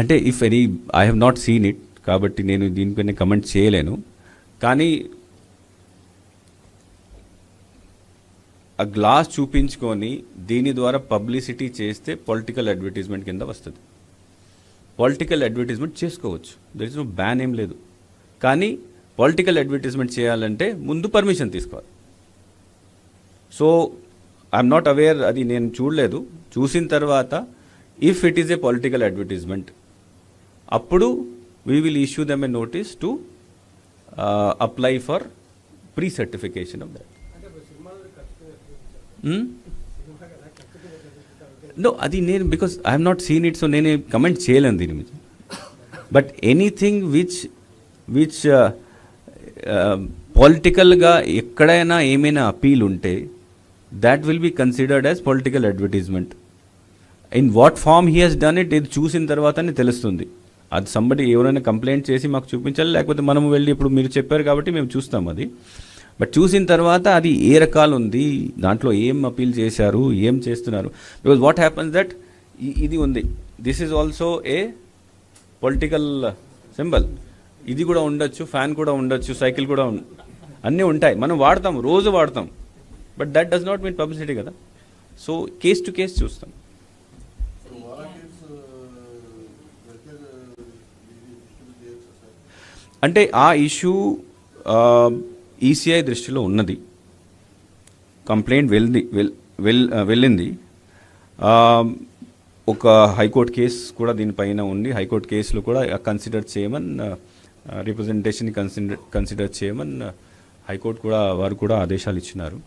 అంటే if any I have not seen it కాబట్టి నేను దీనిపైన కమెంట్ చేయలేను. కానీ ఆ గ్లాస్ చూపించుకొని దీని ద్వారా పబ్లిసిటీ చేస్తే పొలిటికల్ అడ్వర్టైజ్మెంట్ కింద వస్తుంది. పొలిటికల్ అడ్వర్టైజ్మెంట్ చేసుకోవచ్చు. దర్ ఇస్ నో బ్యాన్ ఏం లేదు. కానీ పొలిటికల్ అడ్వర్టైజ్మెంట్ చేయాలంటే ముందు పర్మిషన్ తీసుకోవాలి. సో ఐఎమ్ నాట్ అవేర్ అది నేను చూడలేదు. చూసిన తర్వాత if it is a political advertisement అప్పుడు we will issue them a notice to apply for pre certification of that no అది నేను because I'm not seen it so నేను కమెంట్ చేయలేను దీని మీద. బట్ ఎనీథింగ్ విచ్ విచ్ పొలిటికల్గా ఎక్కడైనా ఏమైనా అపీల్ ఉంటే that will be considered as political advertisement in what form he has done it ఇది చూసిన తర్వాతనే తెలుస్తుంది. అది సంబడి ఎవరైనా కంప్లైంట్ చేసి మాకు చూపించాలి లేకపోతే మనం వెళ్ళి ఇప్పుడు మీరు చెప్పారు కాబట్టి మేము చూస్తాం అది. బట్ చూసిన తర్వాత అది ఏ రకాలు ఉంది దాంట్లో ఏం అపీల్ చేశారు ఏం చేస్తున్నారు? బికాజ్ వాట్ హ్యాపన్స్ దట్ ఇది ఉంది. This is also a political symbol ఇది కూడా ఉండొచ్చు ఫ్యాన్ కూడా ఉండొచ్చు సైకిల్ కూడా అన్నీ ఉంటాయి. మనం వాడతాం రోజు వాడతాం. But that does not mean publicity కదా. సో కేస్ టు కేస్ చూస్తాం. అంటే ఆ ఇష్యూ ఈసీఐ దృష్టిలో ఉన్నది. కంప్లైంట్ వెళ్ళి వెల్ వెల్ వెళ్ళింది. ఒక హైకోర్టు కేసు కూడా దీనిపైన ఉంది. హైకోర్టు కేసులో కూడా కన్సిడర్ చేయమని రిప్రజెంటేషన్ కన్సిడర్ కన్సిడర్ చేయమని హైకోర్టు కూడా వారు కూడా ఆదేశాలు ఇచ్చినారు.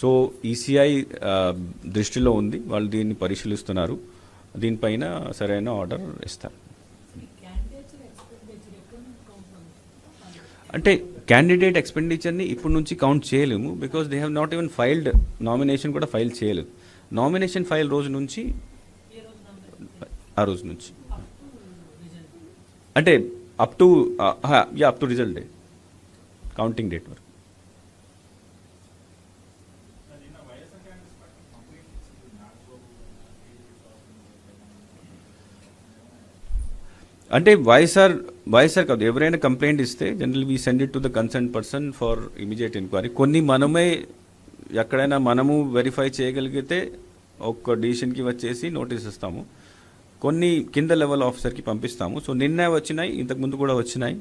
సో ఈసీఐ దృష్టిలో ఉంది. వాళ్ళు దీన్ని పరిశీలిస్తున్నారు. దీనిపైన సరైన ఆర్డర్ ఇస్తారు. అంటే క్యాండిడేట్ ఎక్స్పెండిచర్ని ఇప్పటి నుంచి కౌంట్ చేయలేము because they have not even filed nomination కూడా ఫైల్ చేయలేదు. నామినేషన్ ఫైల్ రోజు నుంచి ఆ రోజు నుంచి. అంటే up to ya up to result day counting date వరకు. అంటే వైఎస్ఆర్ వైఎస్ఆర్ కాదు ఎవరైనా కంప్లైంట్ ఇస్తే general we send it to the concern person for immediate enquiry కొన్ని మనమే ఎక్కడైనా మనము వెరిఫై చేయగలిగితే ఒక్క డిసిషన్కి వచ్చేసి నోటీస్ ఇస్తాము. కొన్ని కింద లెవెల్ ఆఫీసర్కి పంపిస్తాము. సో నిన్న వచ్చినాయి ఇంతకుముందు కూడా వచ్చినాయి.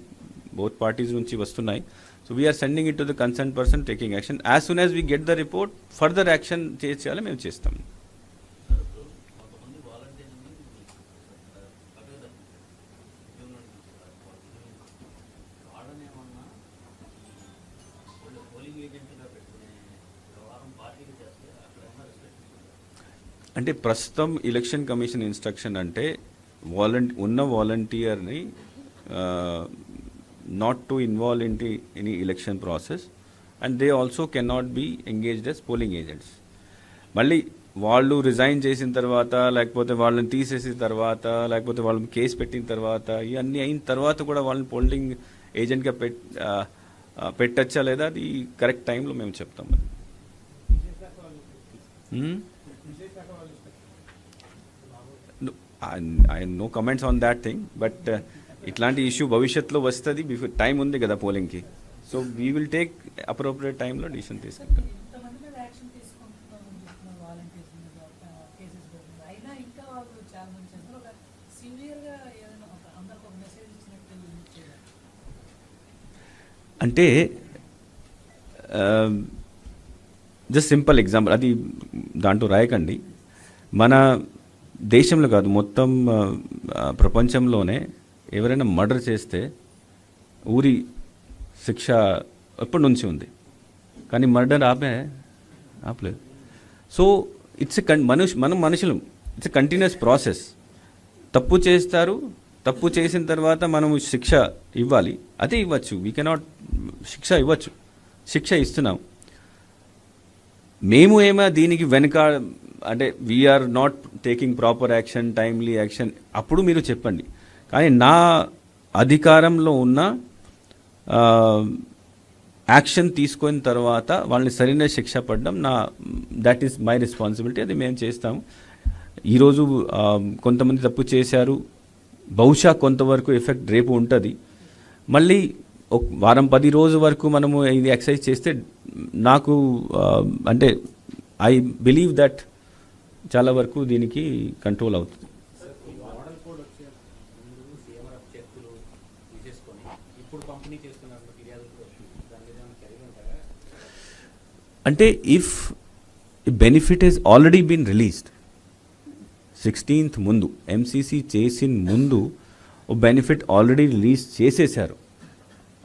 బోత్ పార్టీస్ నుంచి వస్తున్నాయి. So we are sending it to the concern person taking action as soon as we get the report further action చేయాలి మేము చేస్తాము. అంటే ప్రస్తుతం ఎలక్షన్ కమిషన్ ఇన్స్ట్రక్షన్ అంటే వాలంటీ ఉన్న వాలంటీర్ని not to involve in any election process and they also can not be engaged as polling agents మళ్ళీ వాళ్ళు రిజైన్ చేసిన తర్వాత లేకపోతే వాళ్ళని తీసేసిన తర్వాత లేకపోతే వాళ్ళని కేసు పెట్టిన తర్వాత ఇవన్నీ అయిన తర్వాత కూడా వాళ్ళని పోలింగ్ ఏజెంట్గా పెట్ పెట్టచ్చా లేదా అది కరెక్ట్ టైంలో మేము చెప్తాం? I no comments on that thing but uh, ఇట్లాంటి ఇష్యూ భవిష్యత్తులో వస్తుంది బిఫోర్ టైం ఉంది కదా పోలింగ్కి so we will take appropriate టైంలో డిసిషన్ తీసుకుంటాం. చేయాలి అంటే జస్ట్ సింపుల్ ఎగ్జాంపుల్ అది దాంట్లో రాయకండి. మన దేశంలో కాదు మొత్తం ప్రపంచంలోనే ఎవరైనా మర్డర్ చేస్తే ఊరి శిక్ష ఎప్పటి నుంచి ఉంది? కానీ మర్డర్ ఆపే ఆపలేదు. సో ఇట్స్ కన్ మనుషు మనం మనుషులం ఇట్స్ కంటిన్యూస్ ప్రాసెస్. తప్పు చేస్తారు తప్పు చేసిన తర్వాత మనము శిక్ష ఇవ్వాలి. అదే ఇవ్వచ్చు. వీ కెనాట్ శిక్ష ఇవ్వచ్చు. శిక్ష ఇస్తున్నాం. మేము ఏమో దీనికి వెనక అంటే we are not taking proper action timely action అప్పుడు మీరు చెప్పండి. కానీ నా అధికారంలో ఉన్న యాక్షన్ తీసుకున్న తర్వాత వాళ్ళని సరైన శిక్ష పడడం నా దట్ ఈస్ మై రెస్పాన్సిబిలిటీ అది మేము చేస్తాము. ఈరోజు కొంతమంది తప్పు చేశారు. బహుశా కొంతవరకు ఎఫెక్ట్ రేపు ఉంటుంది. మళ్ళీ వారం పది రోజు వరకు మనము ఇది ఎక్సర్సైజ్ చేస్తే నాకు అంటే ఐ బిలీవ్ దట్ చాలా వరకు దీనికి కంట్రోల్ అవుతుంది. అంటే if benefit is already been released sixteenth ముందు ఎంసీసీ చేసిన ముందు ఓ బెనిఫిట్ ఆల్రెడీ రిలీజ్ చేసేసారు.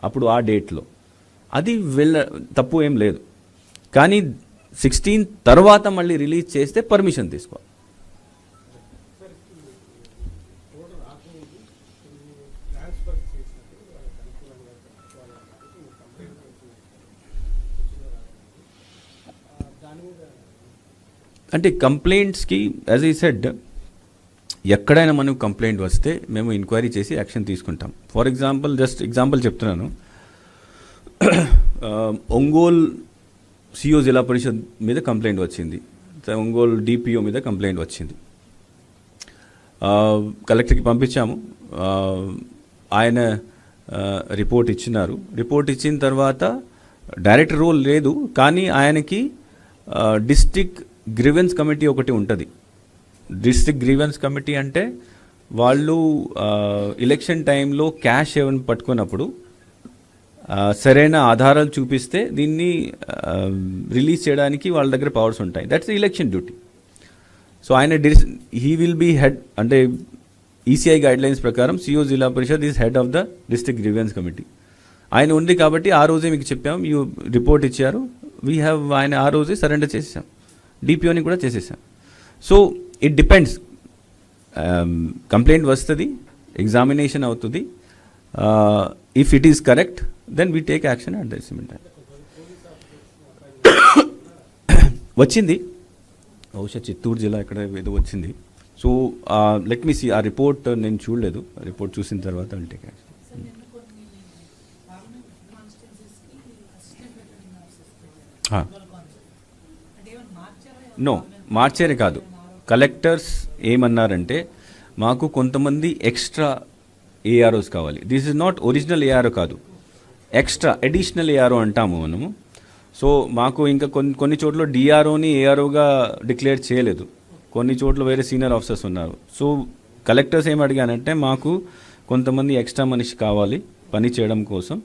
అప్పుడు ఆ డేట్లో. అది వెళ్ళ తప్పు ఏం లేదు. కానీ సిక్స్టీన్ తర్వాత మళ్ళీ రిలీజ్ చేస్తే పర్మిషన్ తీసుకోవాలి. అంటే కంప్లైంట్స్కి యాజ్ ఈ సెడ్ ఎక్కడైనా మనకు కంప్లైంట్ వస్తే మేము ఇంక్వైరీ చేసి యాక్షన్ తీసుకుంటాం. ఫర్ ఎగ్జాంపుల్ జస్ట్ ఎగ్జాంపుల్ చెప్తున్నాను. ఆ, ఒంగోల్ సిఓ జిల్లా పరిషత్ మీద కంప్లైంట్ వచ్చింది. ఒంగోల్ డిపిఓ మీద కంప్లైంట్ వచ్చింది. కలెక్టర్కి పంపించాము. ఆయన రిపోర్ట్ ఇచ్చినారు. రిపోర్ట్ ఇచ్చిన తర్వాత డైరెక్టర్ రోల్ లేదు కానీ ఆయనకి డిస్టిక్ గ్రివెన్స్ కమిటీ ఒకటి ఉంటుంది. డిస్ట్రిక్ట్ గ్రీవెన్స్ కమిటీ అంటే వాళ్ళు ఎలక్షన్ టైంలో క్యాష్ ఏమైనా పట్టుకున్నప్పుడు సరైన ఆధారాలు చూపిస్తే దీన్ని రిలీజ్ చేయడానికి వాళ్ళ దగ్గర పవర్స్ ఉంటాయి. దట్స్ ఎలక్షన్ డ్యూటీ సో ఆయన this he will be head అంటే ఈసీఐ గైడ్ లైన్స్ ప్రకారం CEO Zilla Parishad is head of the district grievance committee ఆయన ఉంది కాబట్టి ఆ రోజే మీకు చెప్పాం యూ రిపోర్ట్ ఇచ్చారు. వీ హ్యావ్ ఆయన ఆ రోజే సరెండర్ చేసేసాం. డిపిఓని కూడా చేసేసాం. సో ఇట్ డిపెండ్స్ కంప్లైంట్ వస్తుంది ఎగ్జామినేషన్ అవుతుంది. If it is correct then we take action at the same time వచ్చింది. బహుశా చిత్తూరు జిల్లా ఇక్కడ ఏదో వచ్చింది. సో లెట్ మీ సి ఆ రిపోర్ట్ నేను చూడలేదు. రిపోర్ట్ చూసిన తర్వాత విల్ టేక్ యాక్షన్ నో మార్చేరే కాదు. కలెక్టర్స్ ఏమన్నారంటే మాకు కొంతమంది ఎక్స్ట్రా ఏఆర్ఓస్ కావాలి. This is not original ARO కాదు. ఎక్స్ట్రా అడిషనల్ ఏఆర్ఓ అంటాము మనము. సో మాకు ఇంకా కొన్ని కొన్ని చోట్ల డిఆర్ఓని ఏఆర్ఓగా డిక్లేర్ చేయలేదు. కొన్ని చోట్ల వేరే సీనియర్ ఆఫీసర్స్ ఉన్నారు. సో కలెక్టర్స్ ఏం అడిగానంటే మాకు కొంతమంది ఎక్స్ట్రా మనిషి కావాలి పని చేయడం కోసం.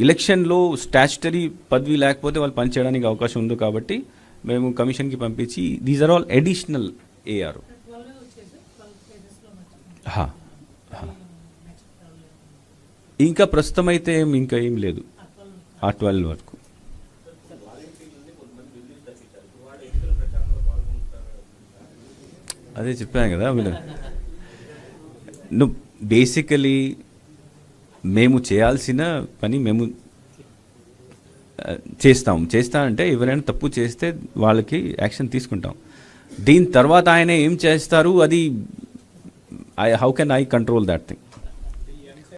ఎలక్షన్లో స్టాచ్యుటరీ పదవి లేకపోతే వాళ్ళు పని చేయడానికి అవకాశం ఉంది కాబట్టి మేము కమిషన్కి పంపించి these are all additional AR ఇంకా ప్రస్తుతం అయితే ఏం ఇంకా ఏం లేదు. ఆ ట్వెల్వ్ వరకు. అదే చెప్పాను కదా మీరు నువ్వు బేసికలీ మేము చేయాల్సిన పని మేము చేస్తాం. చేస్తా అంటే ఎవరైనా తప్పు చేస్తే వాళ్ళకి యాక్షన్ తీసుకుంటాం. దీని తర్వాత ఆయన ఏం చేస్తారు? అది I how can I control that thing